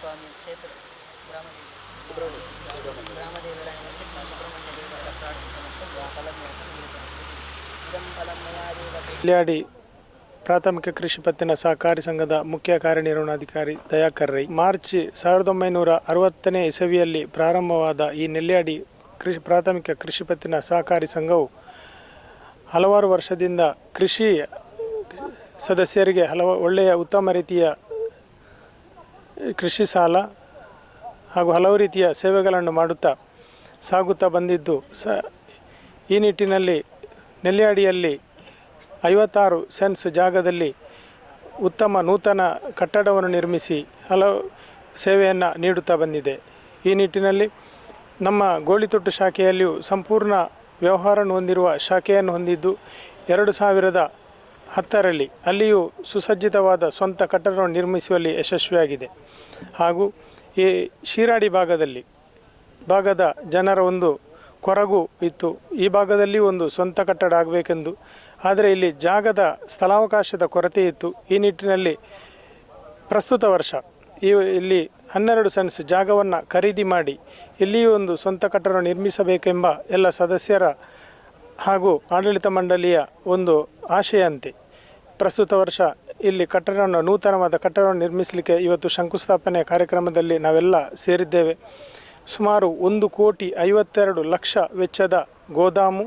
ಸ್ವಾಮಿ ಕ್ಷೇತ್ರ, ಗ್ರಾಮದೇವಿ. ಸುಬ್ರಹ್ಮಣ್ಯ ದೇವರ ಪ್ರಾಥಮಿಕ ಕೃಷಿ ಪತ್ತಿನ ಸಹಕಾರಿ ಸಂಘದ ಮುಖ್ಯ ಕಾರ್ಯನಿರ್ವಹಣಾಧಿಕಾರಿ ದಯಾಕರ್ ರೈ. ಮಾರ್ಚ್ ಸಾವಿರದ ಒಂಬೈನೂರ ಅರವತ್ತನೇ ಇಸವಿಯಲ್ಲಿ ಪ್ರಾರಂಭವಾದ ಈ ನೆಲ್ಯಾಡಿ ಕೃಷಿ, ಪ್ರಾಥಮಿಕ ಕೃಷಿ ಪತ್ತಿನ ಸಹಕಾರಿ ಸಂಘವು ಹಲವಾರು ವರ್ಷದಿಂದ ಕೃಷಿ ಸದಸ್ಯರಿಗೆ ಹಲವು ಒಳ್ಳೆಯ, ಉತ್ತಮ ರೀತಿಯ ಕೃಷಿ ಸಾಲ ಹಾಗೂ ಹಲವು ರೀತಿಯ ಸೇವೆಗಳನ್ನು ಮಾಡುತ್ತಾ ಸಾಗುತ್ತಾ ಬಂದಿದ್ದು. ಸ, ಈ ನಿಟ್ಟಿನಲ್ಲಿ ನೆಲ್ಯಾಡಿಯಲ್ಲಿ ಐವತ್ತಾರು ಸೆನ್ಸ್ ಜಾಗದಲ್ಲಿ ಉತ್ತಮ ನೂತನ ಕಟ್ಟಡವನ್ನು ನಿರ್ಮಿಸಿ ಹಲವು ಸೇವೆಯನ್ನು ನೀಡುತ್ತಾ ಬಂದಿದೆ. ಈ ನಿಟ್ಟಿನಲ್ಲಿ ನಮ್ಮ ಗೋಳಿತೊಟ್ಟು ಶಾಖೆಯಲ್ಲಿಯೂ ಸಂಪೂರ್ಣ ವ್ಯವಹಾರವನ್ನು ಹೊಂದಿರುವ ಶಾಖೆಯನ್ನು ಹೊಂದಿದ್ದು ಎರಡು ಸಾವಿರದ ಹತ್ತರಲ್ಲಿ ಅಲ್ಲಿಯೂ ಸುಸಜ್ಜಿತವಾದ ಸ್ವಂತ ಕಟ್ಟಡವನ್ನು ನಿರ್ಮಿಸುವಲ್ಲಿ ಯಶಸ್ವಿಯಾಗಿದೆ. ಹಾಗೂ ಈ ಶಿರಾಡಿ ಭಾಗದಲ್ಲಿ ಭಾಗದ ಜನರ ಒಂದು ಕೊರಗು ಇತ್ತು. ಈ ಭಾಗದಲ್ಲಿ ಒಂದು ಸ್ವಂತ ಕಟ್ಟಡ ಆಗಬೇಕೆಂದು. ಆದರೆ ಇಲ್ಲಿ ಜಾಗದ ಸ್ಥಳಾವಕಾಶದ ಕೊರತೆ ಇತ್ತು. ಈ ನಿಟ್ಟಿನಲ್ಲಿ ಪ್ರಸ್ತುತ ವರ್ಷ ಈ ಇಲ್ಲಿ ಹನ್ನೆರಡು ಸೆನ್ಸ್ ಜಾಗವನ್ನು ಖರೀದಿ ಮಾಡಿ ಇಲ್ಲಿಯೂ ಒಂದು ಸ್ವಂತ ಕಟ್ಟಡ ನಿರ್ಮಿಸಬೇಕೆಂಬ ಎಲ್ಲ ಸದಸ್ಯರ ಹಾಗೂ ಆಡಳಿತ ಮಂಡಳಿಯ ಒಂದು ಆಶಯಂತೆ. ಪ್ರಸ್ತುತ ವರ್ಷ ಇಲ್ಲಿ ಕಟ್ಟಡವನ್ನು, ನೂತನವಾದ ಕಟ್ಟಡವನ್ನು ನಿರ್ಮಿಸಲಿಕ್ಕೆ ಇವತ್ತು ಶಂಕುಸ್ಥಾಪನೆ ಕಾರ್ಯಕ್ರಮದಲ್ಲಿ ನಾವೆಲ್ಲ ಸೇರಿದ್ದೇವೆ. ಸುಮಾರು ಒಂದು ಕೋಟಿ ಐವತ್ತೆರಡು ಲಕ್ಷ ವೆಚ್ಚದ ಗೋದಾಮು,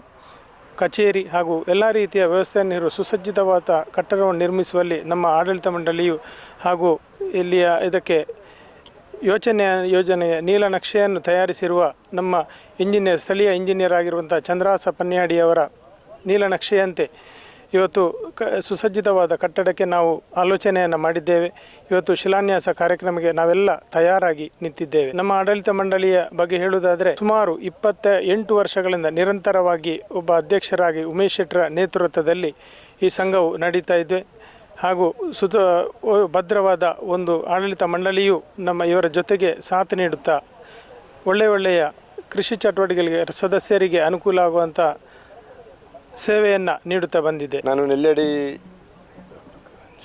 ಕಚೇರಿ ಹಾಗೂ ಎಲ್ಲ ರೀತಿಯ ವ್ಯವಸ್ಥೆಯನ್ನು ಇರುವ ಸುಸಜ್ಜಿತವಾದ ಕಟ್ಟಡವನ್ನು ನಿರ್ಮಿಸುವಲ್ಲಿ ನಮ್ಮ ಆಡಳಿತ ಮಂಡಳಿಯು ಹಾಗೂ ಇಲ್ಲಿಯ ಇದಕ್ಕೆ ಯೋಚನೆ ಯೋಜನೆಯ ನೀಲನಕ್ಷೆಯನ್ನು ತಯಾರಿಸಿರುವ ನಮ್ಮ ಇಂಜಿನಿಯರ್, ಸ್ಥಳೀಯ ಇಂಜಿನಿಯರ್ ಆಗಿರುವಂಥ ಚಂದ್ರಾಸ ಪನ್ಯಾಡಿಯವರ ನೀಲನಕ್ಷೆಯಂತೆ ಇವತ್ತು ಕ, ಸುಸಜ್ಜಿತವಾದ ಕಟ್ಟಡಕ್ಕೆ ನಾವು ಆಲೋಚನೆಯನ್ನು ಮಾಡಿದ್ದೇವೆ. ಇವತ್ತು ಶಿಲಾನ್ಯಾಸ ಕಾರ್ಯಕ್ರಮಕ್ಕೆ ನಾವೆಲ್ಲ ತಯಾರಾಗಿ ನಿಂತಿದ್ದೇವೆ. ನಮ್ಮ ಆಡಳಿತ ಮಂಡಳಿಯ ಬಗ್ಗೆ ಹೇಳುವುದಾದರೆ, ಸುಮಾರು ಇಪ್ಪತ್ತ ಎಂಟು ವರ್ಷಗಳಿಂದ ನಿರಂತರವಾಗಿ ಒಬ್ಬ ಅಧ್ಯಕ್ಷರಾಗಿ ಉಮೇಶ್ ಶೆಟ್ಟರ ನೇತೃತ್ವದಲ್ಲಿ ಈ ಸಂಘವು ನಡೀತಾ ಇದೆ. ಹಾಗೂ ಸುತ ಭದ್ರವಾದ ಒಂದು ಆಡಳಿತ ಮಂಡಳಿಯು ನಮ್ಮ ಇವರ ಜೊತೆಗೆ ಸಾಥ್ ನೀಡುತ್ತಾ ಒಳ್ಳೆಯ ಒಳ್ಳೆಯ ಕೃಷಿ ಚಟುವಟಿಕೆಗಳಿಗೆ ಸದಸ್ಯರಿಗೆ ಅನುಕೂಲ ಆಗುವಂಥ ಸೇವೆಯನ್ನು ನೀಡುತ್ತಾ ಬಂದಿದೆ. ನಾನು ನೆಲ್ಲಡಿ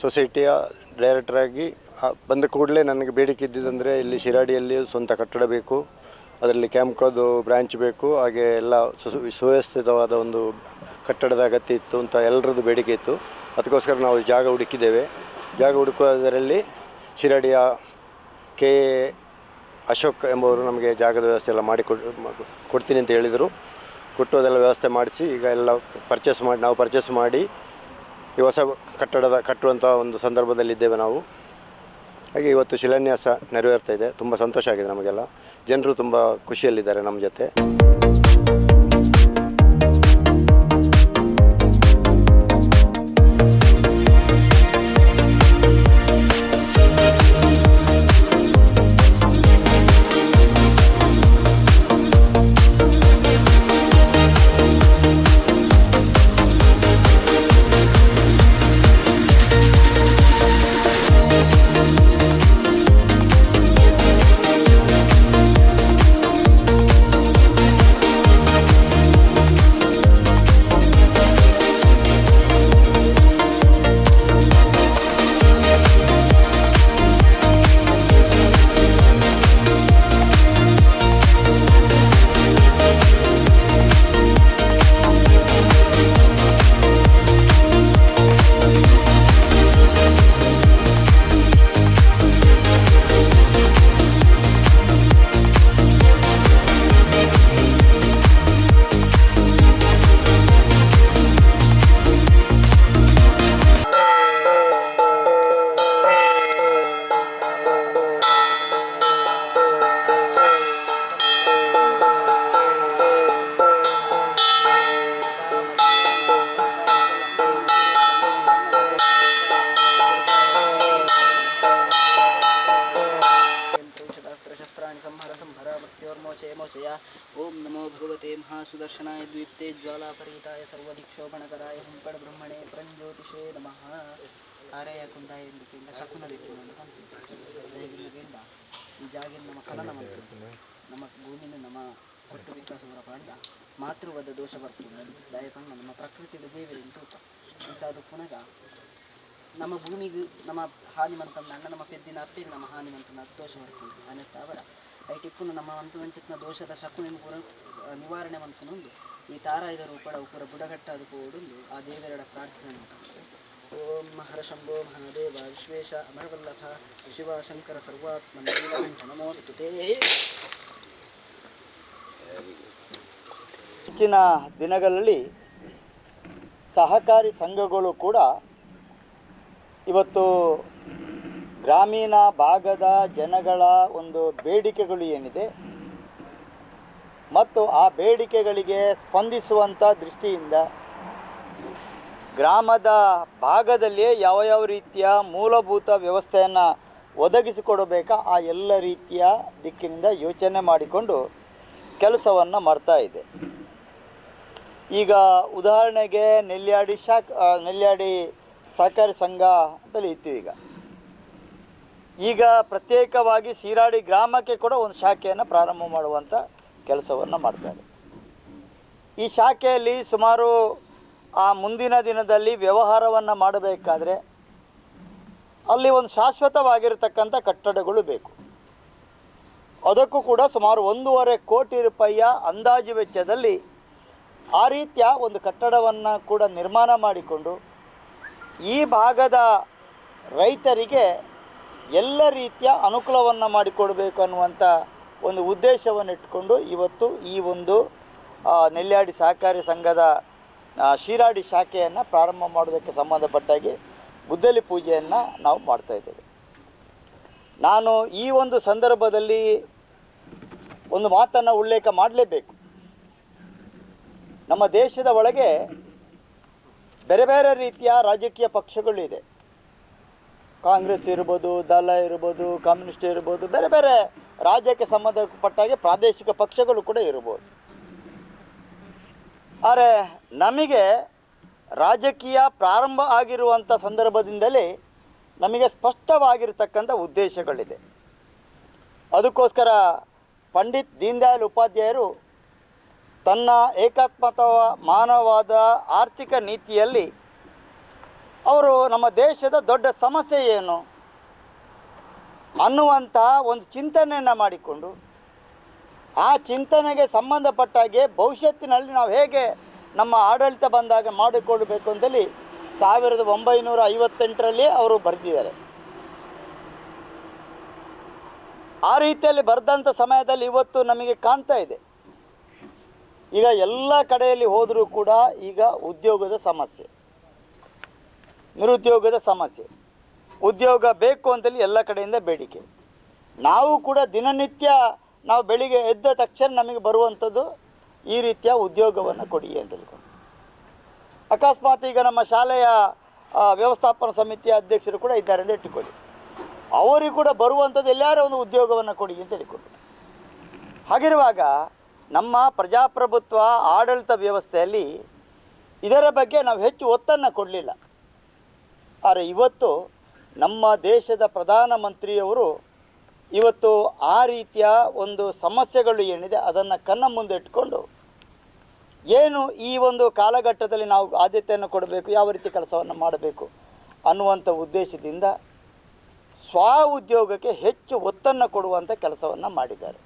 ಸೊಸೈಟಿಯ ಡೈರೆಕ್ಟರಾಗಿ ಬಂದ ಕೂಡಲೇ ನನಗೆ ಬೇಡಿಕೆ ಇದ್ದಿದ್ದಂದರೆ ಇಲ್ಲಿ ಶಿರಾಡಿಯಲ್ಲಿ ಸ್ವಂತ ಕಟ್ಟಡ ಬೇಕು, ಅದರಲ್ಲಿ ಕ್ಯಾಂಪ್ಕೋದು ಬ್ರಾಂಚ್ ಬೇಕು, ಹಾಗೆ ಎಲ್ಲ ಸುವ್ಯವಸ್ಥಿತವಾದ ಒಂದು ಕಟ್ಟಡದ ಅಗತ್ಯ ಇತ್ತು ಅಂತ ಎಲ್ಲರದ್ದು ಬೇಡಿಕೆ ಇತ್ತು. ಅದಕ್ಕೋಸ್ಕರ ನಾವು ಜಾಗ ಹುಡುಕಿದ್ದೇವೆ. ಜಾಗ ಹುಡುಕುವುದರಲ್ಲಿ ಶಿರಡಿಯ ಕೆ. ಅಶೋಕ್ ಎಂಬುವರು ನಮಗೆ ಜಾಗದ ವ್ಯವಸ್ಥೆ ಎಲ್ಲ ಮಾಡಿ ಕೊಡ್ ಕೊಡ್ತೀನಿ ಅಂತ ಹೇಳಿದರು. ಕೊಟ್ಟು ಅದೆಲ್ಲ ವ್ಯವಸ್ಥೆ ಮಾಡಿಸಿ ಈಗ ಎಲ್ಲ ಪರ್ಚೇಸ್ ಮಾಡಿ, ನಾವು ಪರ್ಚೇಸ್ ಮಾಡಿ ಈ ಹೊಸ ಕಟ್ಟಡದ, ಕಟ್ಟುವಂಥ ಒಂದು ಸಂದರ್ಭದಲ್ಲಿದ್ದೇವೆ ನಾವು. ಹಾಗೆ ಇವತ್ತು ಶಿಲಾನ್ಯಾಸ ನೆರವೇರ್ತಾ ಇದೆ. ತುಂಬ ಸಂತೋಷ ಆಗಿದೆ ನಮಗೆಲ್ಲ. ಜನರು ತುಂಬ ಖುಷಿಯಲ್ಲಿದ್ದಾರೆ ನಮ್ಮ ಜೊತೆ. ಸರ್ವದಿಕ್ಷೋಪಣಕರಾಯ ಹುಂಪಡ ಬ್ರಹ್ಮಣೆ ಪ್ರಂಜ್ಯೋತಿಷೇ ನಮಃ. ಕಾರ್ಯ ಕುಂದಾಯ ಎಂದುಕಿಂದ ಶಕುನದಿತ್ತು ಬೇಡ ಈ ಜಾಗಿನ ನಮ್ಮ ಕಲನ ಮಂತ್ರ. ನಮ್ಮ ಭೂಮಿನ ನಮ್ಮ ಕೊಟ್ಟು ವಿಕಾಸ ಪಂಡ. ಮಾತೃವದ ದೋಷ ಬರ್ತದೆ. ದಯಕಂಡ ನಮ್ಮ ಪ್ರಕೃತಿಯ ದೇವರಿಂದ ತೂತ ಅದು ಪುನಗ, ನಮ್ಮ ಭೂಮಿಗೆ, ನಮ್ಮ ಹಾನಿ ಮಂತನ ಅಣ್ಣ ನಮ್ಮ ಪೆದ್ದಿನ ಅಪ್ಪಿಗೆ ನಮ್ಮ ಹಾನಿ ಮಂತನ ದೋಷ ಬರ್ತದೆ. ಅನ್ನತ್ತ ಅವರ ಐಟಿಪ್ಪುನು ನಮ್ಮ ಮಂತದಂಚಿತ್ನ ದೋಷದ ಶಕು ಪೂರ ನಿವಾರಣೆ ಮಂತನೊಂದು ಈ ತಾರಾಯುಧ ರೂಪಡ ಪೂರ ಬುಡಗಟ್ಟಾದ ಕೂಡುಂದು ಆ ದೇವರೆಡ ಪ್ರಾರ್ಥನೆ ಓಂ ಮಹರ್ಷಂಭೋ ಮಹಾದೇವ, ವಿಶ್ವೇಶ ಅಮರವಲ್ಲಭ, ಶಿವ ಶಂಕರ ಸರ್ವಾತ್ಮ ನಮೋಸ್ತುತೇ ಹೆಚ್ಚಿನ ದಿನಗಳಲ್ಲಿ ಸಹಕಾರಿ ಸಂಘಗಳು ಕೂಡ ಇವತ್ತು ಗ್ರಾಮೀಣ ಭಾಗದ ಜನಗಳ ಒಂದು ಬೇಡಿಕೆಗಳು ಏನಿದೆ ಮತ್ತು ಆ ಬೇಡಿಕೆಗಳಿಗೆ ಸ್ಪಂದಿಸುವಂಥ ದೃಷ್ಟಿಯಿಂದ ಗ್ರಾಮದ ಭಾಗದಲ್ಲಿಯೇ ಯಾವ ಯಾವ ರೀತಿಯ ಮೂಲಭೂತ ವ್ಯವಸ್ಥೆಯನ್ನು ಒದಗಿಸಿಕೊಡಬೇಕಾ ಆ ಎಲ್ಲ ರೀತಿಯ ದಿಕ್ಕಿನಿಂದ ಯೋಚನೆ ಮಾಡಿಕೊಂಡು ಕೆಲಸವನ್ನು ಮಾಡ್ತಾ ಇದೆ. ಈಗ ಉದಾಹರಣೆಗೆ ನೆಲ್ಯಾಡಿ ಶಾಖ ನೆಲ್ಯಾಡಿ ಸಹಕಾರಿ ಸಂಘ ಅಂತಲೇ ಇತ್ತು ಈಗ. ಈಗ ಪ್ರತ್ಯೇಕವಾಗಿ ಸೀರಾಡಿ ಗ್ರಾಮಕ್ಕೆ ಕೂಡ ಒಂದು ಶಾಖೆಯನ್ನು ಪ್ರಾರಂಭ ಮಾಡುವಂಥ ಕೆಲಸವನ್ನು ಮಾಡ್ತಾರೆ. ಈ ಶಾಖೆಯಲ್ಲಿ ಸುಮಾರು, ಆ ಮುಂದಿನ ದಿನದಲ್ಲಿ ವ್ಯವಹಾರವನ್ನು ಮಾಡಬೇಕಾದ್ರೆ ಅಲ್ಲಿ ಒಂದು ಶಾಶ್ವತವಾಗಿರತಕ್ಕಂಥ ಕಟ್ಟಡಗಳು ಬೇಕು. ಅದಕ್ಕೂ ಕೂಡ ಸುಮಾರು ಒಂದೂವರೆ ಕೋಟಿ ರೂಪಾಯಿಯ ಅಂದಾಜು ವೆಚ್ಚದಲ್ಲಿ ಆ ರೀತಿಯ ಒಂದು ಕಟ್ಟಡವನ್ನು ಕೂಡ ನಿರ್ಮಾಣ ಮಾಡಿಕೊಂಡು ಈ ಭಾಗದ ರೈತರಿಗೆ ಎಲ್ಲ ರೀತಿಯ ಅನುಕೂಲವನ್ನು ಮಾಡಿಕೊಡಬೇಕು ಅನ್ನುವಂಥ ಒಂದು ಉದ್ದೇಶವನ್ನು ಇಟ್ಕೊಂಡು ಇವತ್ತು ಈ ಒಂದು ನೆಲ್ಯಾಡಿ ಸಹಕಾರಿ ಸಂಘದ ಶಿರಾಡಿ ಶಾಖೆಯನ್ನು ಪ್ರಾರಂಭ ಮಾಡೋದಕ್ಕೆ ಸಂಬಂಧಪಟ್ಟಾಗಿ ಗುದ್ದಲಿ ಪೂಜೆಯನ್ನು ನಾವು ಮಾಡ್ತಾ ಇದ್ದೇವೆ. ನಾನು ಈ ಒಂದು ಸಂದರ್ಭದಲ್ಲಿ ಒಂದು ಮಾತನ್ನು ಉಲ್ಲೇಖ ಮಾಡಲೇಬೇಕು. ನಮ್ಮ ದೇಶದ ಒಳಗೆ ಬೇರೆ ಬೇರೆ ರೀತಿಯ ರಾಜಕೀಯ ಪಕ್ಷಗಳಿದೆ ಕಾಂಗ್ರೆಸ್ ಇರ್ಬೋದು ದಲ ಇರ್ಬೋದು, ಕಮ್ಯುನಿಸ್ಟ್ ಇರ್ಬೋದು, ಬೇರೆ ಬೇರೆ ರಾಜ್ಯಕ್ಕೆ ಸಂಬಂಧಪಟ್ಟಾಗೆ ಪ್ರಾದೇಶಿಕ ಪಕ್ಷಗಳು ಕೂಡ ಇರ್ಬೋದು. ಆದರೆ ನಮಗೆ ರಾಜಕೀಯ ಪ್ರಾರಂಭ ಆಗಿರುವಂಥ ಸಂದರ್ಭದಿಂದಲೇ ನಮಗೆ ಸ್ಪಷ್ಟವಾಗಿರ್ತಕ್ಕಂಥ ಉದ್ದೇಶಗಳಿದೆ. ಅದಕ್ಕೋಸ್ಕರ ಪಂಡಿತ್ ದೀನ್ದಯಾಳ್ ಉಪಾಧ್ಯಾಯರು ತನ್ನ ಏಕಾತ್ಮತ ಮಾನವಾದ ಆರ್ಥಿಕ ನೀತಿಯಲ್ಲಿ ಅವರು ನಮ್ಮ ದೇಶದ ದೊಡ್ಡ ಸಮಸ್ಯೆ ಏನು ಅನ್ನುವಂಥ ಒಂದು ಚಿಂತನೆಯನ್ನು ಮಾಡಿಕೊಂಡು ಆ ಚಿಂತನೆಗೆ ಸಂಬಂಧಪಟ್ಟಾಗೆ ಭವಿಷ್ಯತ್ತಿನಲ್ಲಿ ನಾವು ಹೇಗೆ ನಮ್ಮ ಆಡಳಿತ ಬಂದಾಗ ಮಾಡಿಕೊಳ್ಬೇಕು ಅಂತೇಳಿ ಸಾವಿರದ ಒಂಬೈನೂರ ಐವತ್ತೆಂಟರಲ್ಲಿ ಅವರು ಬರೆದಿದ್ದಾರೆ. ಆ ರೀತಿಯಲ್ಲಿ ಬರೆದಂಥ ಸಮಯದಲ್ಲಿ ಇವತ್ತು ನಮಗೆ ಕಾಣ್ತಾ ಇದೆ. ಈಗ ಎಲ್ಲ ಕಡೆಯಲ್ಲಿ ಹೋದರೂ ಕೂಡ ಈಗ ಉದ್ಯೋಗದ ಸಮಸ್ಯೆ. ನಿರುದ್ಯೋಗದ ಸಮಸ್ಯೆ. ಉದ್ಯೋಗ ಬೇಕು ಅಂತೇಳಿ ಎಲ್ಲ ಕಡೆಯಿಂದ ಬೇಡಿಕೆ. ನಾವು ಕೂಡ ದಿನನಿತ್ಯ ನಾವು ಬೆಳಿಗ್ಗೆ ಎದ್ದ ತಕ್ಷಣ ನಮಗೆ ಬರುವಂಥದ್ದು ಈ ರೀತಿಯ ಉದ್ಯೋಗವನ್ನು ಕೊಡಿ ಅಂತ ಹೇಳ್ಕೊಂಡು ಅಕಸ್ಮಾತ್ ಈಗ ನಮ್ಮ ಶಾಲೆಯ ವ್ಯವಸ್ಥಾಪನ ಸಮಿತಿಯ ಅಧ್ಯಕ್ಷರು ಕೂಡ ಇದ್ದಾರೆ ಅಂತ ಇಟ್ಟುಕೊಳ್ಳಿ. ಅವರಿಗೂ ಕೂಡ ಬರುವಂಥದ್ದು ಎಲ್ಲಾರ ಒಂದು ಉದ್ಯೋಗವನ್ನು ಕೊಡಿ ಅಂತ ಹೇಳಿಕೊಂಡು ಹಾಗಿರುವಾಗ ನಮ್ಮ ಪ್ರಜಾಪ್ರಭುತ್ವ, ಆಡಳಿತ ವ್ಯವಸ್ಥೆಯಲ್ಲಿ ಇದರ ಬಗ್ಗೆ ನಾವು ಹೆಚ್ಚು ಒತ್ತನ್ನು ಕೊಡಲಿಲ್ಲ. ಆದರೆ ಇವತ್ತು ನಮ್ಮ ದೇಶದ ಪ್ರಧಾನಮಂತ್ರಿಯವರು ಇವತ್ತು ಆ ರೀತಿಯ ಒಂದು ಸಮಸ್ಯೆಗಳು ಏನಿದೆ ಅದನ್ನು ಕನ್ನ ಮುಂದೆ ಇಟ್ಕೊಂಡು ಏನು ಈ ಒಂದು ಕಾಲಘಟ್ಟದಲ್ಲಿ ನಾವು ಆದ್ಯತೆಯನ್ನು ಕೊಡಬೇಕು, ಯಾವ ರೀತಿ ಕೆಲಸವನ್ನು ಮಾಡಬೇಕು ಅನ್ನುವಂಥ ಉದ್ದೇಶದಿಂದ ಸ್ವ ಉದ್ಯೋಗಕ್ಕೆ ಹೆಚ್ಚು ಒತ್ತನ್ನು ಕೊಡುವಂಥ ಕೆಲಸವನ್ನು ಮಾಡಿದ್ದಾರೆ.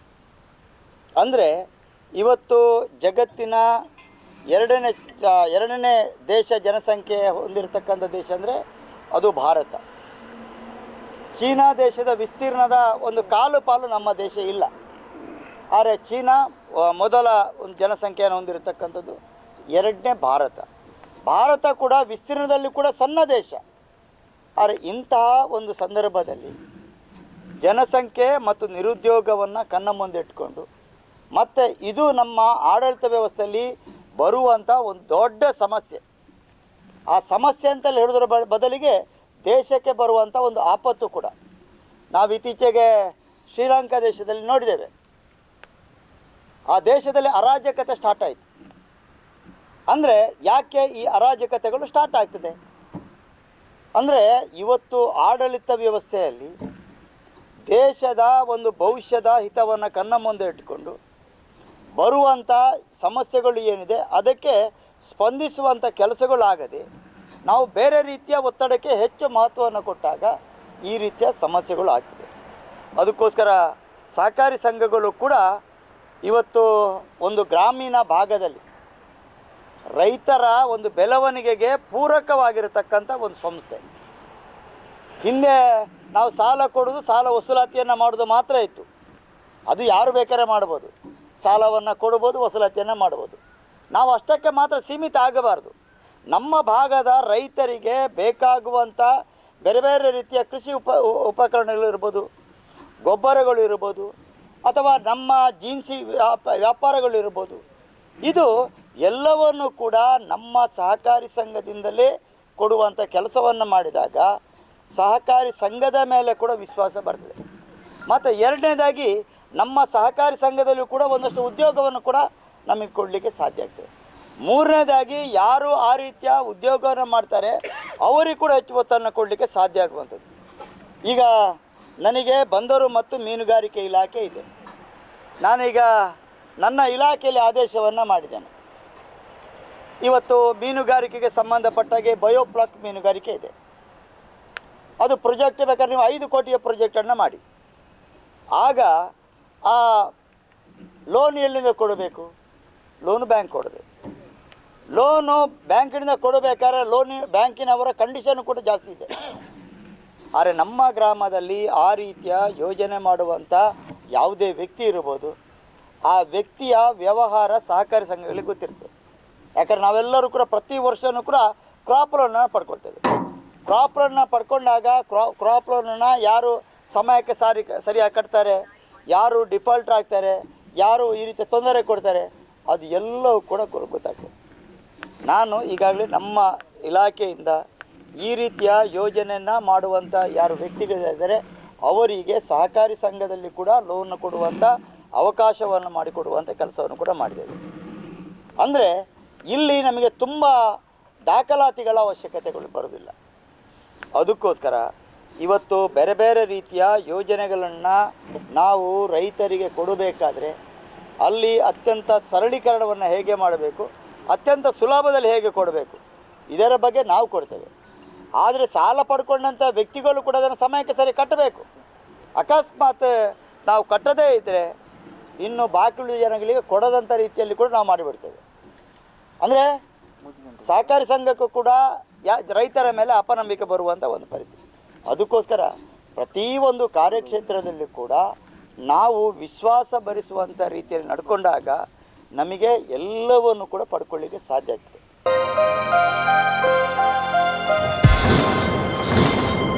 ಅಂದರೆ ಇವತ್ತು ಜಗತ್ತಿನ ಎರಡನೇ ಎರಡನೇ ದೇಶ ಜನಸಂಖ್ಯೆ ಹೊಂದಿರತಕ್ಕಂಥ ದೇಶ ಅಂದರೆ ಅದು ಭಾರತ. ಚೀನಾ ದೇಶದ ವಿಸ್ತೀರ್ಣದ ಒಂದು ಕಾಲು ಪಾಲು ನಮ್ಮ ದೇಶ ಇಲ್ಲ. ಆದರೆ ಚೀನಾ ಮೊದಲ ಒಂದು ಜನಸಂಖ್ಯೆಯನ್ನು ಹೊಂದಿರತಕ್ಕಂಥದ್ದು ಎರಡನೇ ಭಾರತ. ಭಾರತ ಕೂಡ ವಿಸ್ತೀರ್ಣದಲ್ಲಿ ಕೂಡ ಸಣ್ಣ ದೇಶ. ಆದರೆ ಇಂತಹ ಒಂದು ಸಂದರ್ಭದಲ್ಲಿ ಜನಸಂಖ್ಯೆ ಮತ್ತು ನಿರುದ್ಯೋಗವನ್ನು ಕಣ್ಣ ಮುಂದೆ ಇಟ್ಕೊಂಡು ಮತ್ತು ಇದು ನಮ್ಮ ಆಡಳಿತ ವ್ಯವಸ್ಥೆಯಲ್ಲಿ ಬರುವಂಥ ಒಂದು ದೊಡ್ಡ ಸಮಸ್ಯೆ. ಆ ಸಮಸ್ಯೆ ಅಂತಲ್ಲಿ ಹೇಳಿದ್ರ ಬದಲಿಗೆ ದೇಶಕ್ಕೆ ಬರುವಂಥ ಒಂದು ಆಪತ್ತು ಕೂಡ. ನಾವು ಇತ್ತೀಚೆಗೆ ಶ್ರೀಲಂಕಾ ದೇಶದಲ್ಲಿ ನೋಡಿದ್ದೇವೆ. ಆ ದೇಶದಲ್ಲಿ ಅರಾಜಕತೆ ಸ್ಟಾರ್ಟ್ ಆಯಿತು. ಅಂದರೆ ಯಾಕೆ ಈ ಅರಾಜಕತೆಗಳು ಸ್ಟಾರ್ಟ್ ಆಗ್ತದೆ? ಅಂದರೆ ಇವತ್ತು ಆಡಳಿತ ವ್ಯವಸ್ಥೆಯಲ್ಲಿ ದೇಶದ ಒಂದು ಭವಿಷ್ಯದ ಹಿತವನ್ನು ಕಣ್ಣ ಮುಂದೆ ಇಟ್ಟುಕೊಂಡು ಬರುವಂಥ ಸಮಸ್ಯೆಗಳು ಏನಿದೆ, ಅದಕ್ಕೆ ಸ್ಪಂದಿಸುವಂಥ ಕೆಲಸಗಳಾಗದೆ ನಾವು ಬೇರೆ ರೀತಿಯ ಒತ್ತಡಕ್ಕೆ ಹೆಚ್ಚು ಮಹತ್ವವನ್ನು ಕೊಟ್ಟಾಗ ಈ ರೀತಿಯ ಸಮಸ್ಯೆಗಳು ಆಗ್ತಿದೆ. ಅದಕ್ಕೋಸ್ಕರ ಸಹಕಾರಿ ಸಂಘಗಳು ಕೂಡ ಇವತ್ತು ಒಂದು ಗ್ರಾಮೀಣ ಭಾಗದಲ್ಲಿ ರೈತರ ಒಂದು ಬೆಳವಣಿಗೆಗೆ ಪೂರಕವಾಗಿರತಕ್ಕಂಥ ಒಂದು ಸಂಸ್ಥೆ. ಹಿಂದೆ ನಾವು ಸಾಲ ಕೊಡೋದು, ಸಾಲ ವಸೂಲಾತಿಯನ್ನು ಮಾಡೋದು ಮಾತ್ರ ಇತ್ತು. ಅದು ಯಾರು ಬೇಕಾದ್ರೆ ಮಾಡ್ಬೋದು. ಸಾಲವನ್ನು ಕೊಡ್ಬೋದು, ವಸೂಲಾತಿಯನ್ನು ಮಾಡ್ಬೋದು. ನಾವು ಅಷ್ಟಕ್ಕೆ ಮಾತ್ರ ಸೀಮಿತ ಆಗಬಾರ್ದು. ನಮ್ಮ ಭಾಗದ ರೈತರಿಗೆ ಬೇಕಾಗುವಂಥ ಬೇರೆ ಬೇರೆ ರೀತಿಯ ಕೃಷಿ ಉಪ ಉಪಕರಣಗಳು ಇರ್ಬೋದು, ಗೊಬ್ಬರಗಳು ಇರ್ಬೋದು, ಅಥವಾ ನಮ್ಮ ಜೀನ್ಸಿ ವ್ಯಾಪ, ವ್ಯಾಪಾರಗಳು ಇರ್ಬೋದು. ಇದು ಎಲ್ಲವನ್ನು ಕೂಡ ನಮ್ಮ ಸಹಕಾರಿ ಸಂಘದಿಂದಲೇ ಕೊಡುವಂಥ ಕೆಲಸವನ್ನು ಮಾಡಿದಾಗ ಸಹಕಾರಿ ಸಂಘದ ಮೇಲೆ ಕೂಡ ವಿಶ್ವಾಸ ಬರ್ತದೆ. ಮತ್ತು ಎರಡನೇದಾಗಿ ನಮ್ಮ ಸಹಕಾರಿ ಸಂಘದಲ್ಲೂ ಕೂಡ ಒಂದಷ್ಟು ಉದ್ಯೋಗವನ್ನು ಕೂಡ ನಮಗೆ ಕೊಡಲಿಕ್ಕೆ ಸಾಧ್ಯ ಆಗ್ತದೆ. ಮೂರನೇದಾಗಿ ಯಾರು ಆ ರೀತಿಯ ಉದ್ಯೋಗವನ್ನು ಮಾಡ್ತಾರೆ, ಅವರಿಗೆ ಕೂಡ ಹೆಚ್ಚು ಒತ್ತನ್ನು ಕೊಡಲಿಕ್ಕೆ ಸಾಧ್ಯ ಆಗುವಂಥದ್ದು. ಈಗ ನನಗೆ ಬಂದರು ಮತ್ತು ಮೀನುಗಾರಿಕೆ ಇಲಾಖೆ ಇದೆ. ನಾನೀಗ ನನ್ನ ಇಲಾಖೆಯಲ್ಲಿ ಆದೇಶವನ್ನು ಮಾಡಿದ್ದೇನೆ. ಇವತ್ತು ಮೀನುಗಾರಿಕೆಗೆ ಸಂಬಂಧಪಟ್ಟಾಗೆ ಬಯೋಪ್ಲಾಕ್ ಮೀನುಗಾರಿಕೆ ಇದೆ. ಅದು ಪ್ರೊಜೆಕ್ಟ್ ಬೇಕಾದ್ರೆ ನೀವು ಐದು ಕೋಟಿಯ ಪ್ರೊಜೆಕ್ಟನ್ನು ಮಾಡಿ. ಆಗ ಆ ಲೋನ್ ಎಲ್ಲಿಂದ ಕೊಡಬೇಕು? ಲೋನ್ ಬ್ಯಾಂಕ್ ಕೊಡಬೇಕು ಲೋನು ಬ್ಯಾಂಕಿನಿಂದ ಕೊಡಬೇಕಾದ್ರೆ ಲೋನ್ ಬ್ಯಾಂಕಿನವರ ಕಂಡೀಷನ್ ಕೂಡ ಜಾಸ್ತಿ ಇದೆ. ಆದರೆ ನಮ್ಮ ಗ್ರಾಮದಲ್ಲಿ ಆ ರೀತಿಯ ಯೋಜನೆ ಮಾಡುವಂಥ ಯಾವುದೇ ವ್ಯಕ್ತಿ ಇರ್ಬೋದು, ಆ ವ್ಯಕ್ತಿಯ ವ್ಯವಹಾರ ಸಹಕಾರಿ ಸಂಘಗಳಿಗೆ ಗೊತ್ತಿರ್ತದೆ ಯಾಕಂದ್ರೆ ನಾವೆಲ್ಲರೂ ಕೂಡ ಪ್ರತಿ ವರ್ಷವೂ ಕೂಡ ಕ್ರಾಪ್ ಲೋನನ್ನು ಪಡ್ಕೊಳ್ತೇವೆ. ಕ್ರಾಪ್ ಲೋನ್ನ ಪಡ್ಕೊಂಡಾಗ ಕ್ರಾ ಕ್ರಾಪ್ ಲೋನನ್ನು ಯಾರು ಸಮಯಕ್ಕೆ ಸಾರಿ, ಸರಿಯಾಗಿ ಕಟ್ತಾರೆ, ಯಾರು ಡಿಫಾಲ್ಟ್ ಆಗ್ತಾರೆ, ಯಾರು ಈ ರೀತಿ ತೊಂದರೆ ಕೊಡ್ತಾರೆ ಅದು ಎಲ್ಲವೂ ಕೂಡ ಗೊತ್ತಾಗ್ತದೆ. ನಾನು ಈಗಾಗಲೇ ನಮ್ಮ ಇಲಾಖೆಯಿಂದ ಈ ರೀತಿಯ ಯೋಜನೆಯನ್ನು ಮಾಡುವಂಥ ಯಾರು ವ್ಯಕ್ತಿಗಳಿದ್ದಾರೆ, ಅವರಿಗೆ ಸಹಕಾರಿ ಸಂಘದಲ್ಲಿ ಕೂಡ ಲೋನ್ ಕೊಡುವಂಥ ಅವಕಾಶವನ್ನು ಮಾಡಿಕೊಡುವಂಥ ಕೆಲಸವನ್ನು ಕೂಡ ಮಾಡಿದ್ದೇವೆ. ಅಂದರೆ ಇಲ್ಲಿ ನಮಗೆ ತುಂಬ ದಾಖಲಾತಿಗಳ ಅವಶ್ಯಕತೆಗಳು ಬರೋದಿಲ್ಲ ಅದಕ್ಕೋಸ್ಕರ ಇವತ್ತು ಬೇರೆ ಬೇರೆ ರೀತಿಯ ಯೋಜನೆಗಳನ್ನು ನಾವು ರೈತರಿಗೆ ಕೊಡಬೇಕಾದ್ರೆ ಅಲ್ಲಿ ಅತ್ಯಂತ ಸರಳೀಕರಣವನ್ನು ಹೇಗೆ ಮಾಡಬೇಕು, ಅತ್ಯಂತ ಸುಲಭದಲ್ಲಿ ಹೇಗೆ ಕೊಡಬೇಕು, ಇದರ ಬಗ್ಗೆ ನಾವು ಕೊಡ್ತೇವೆ. ಆದರೆ ಸಾಲ ಪಡ್ಕೊಂಡಂಥ ವ್ಯಕ್ತಿಗಳು ಕೂಡ ಅದನ್ನು ಸಮಯಕ್ಕೆ ಸರಿ ಕಟ್ಟಬೇಕು. ಅಕಸ್ಮಾತ್ ನಾವು ಕಟ್ಟದೇ ಇದ್ದರೆ ಇನ್ನು ಬಾಕಿ ಉಳಿದ ಜನಗಳಿಗೆ ಕೊಡದಂಥ ರೀತಿಯಲ್ಲಿ ಕೂಡ ನಾವು ಮಾಡಿಬಿಡ್ತೇವೆ. ಅಂದರೆ ಸಹಕಾರಿ ಸಂಘಕ್ಕೂ ಕೂಡ ಯಾ ರೈತರ ಮೇಲೆ ಅಪನಂಬಿಕೆ ಬರುವಂಥ ಒಂದು ಪರಿಸ್ಥಿತಿ. ಅದಕ್ಕೋಸ್ಕರ ಪ್ರತಿಯೊಂದು ಕಾರ್ಯಕ್ಷೇತ್ರದಲ್ಲಿ ಕೂಡ ನಾವು ವಿಶ್ವಾಸ ಭರಿಸುವಂಥ ರೀತಿಯಲ್ಲಿ ನಡ್ಕೊಂಡಾಗ ನಮಗೆ ಎಲ್ಲವನ್ನು ಕೂಡ ಪಡ್ಕೊಳ್ಳಿಕ್ಕೆ ಸಾಧ್ಯ ಆಗ್ತದೆ.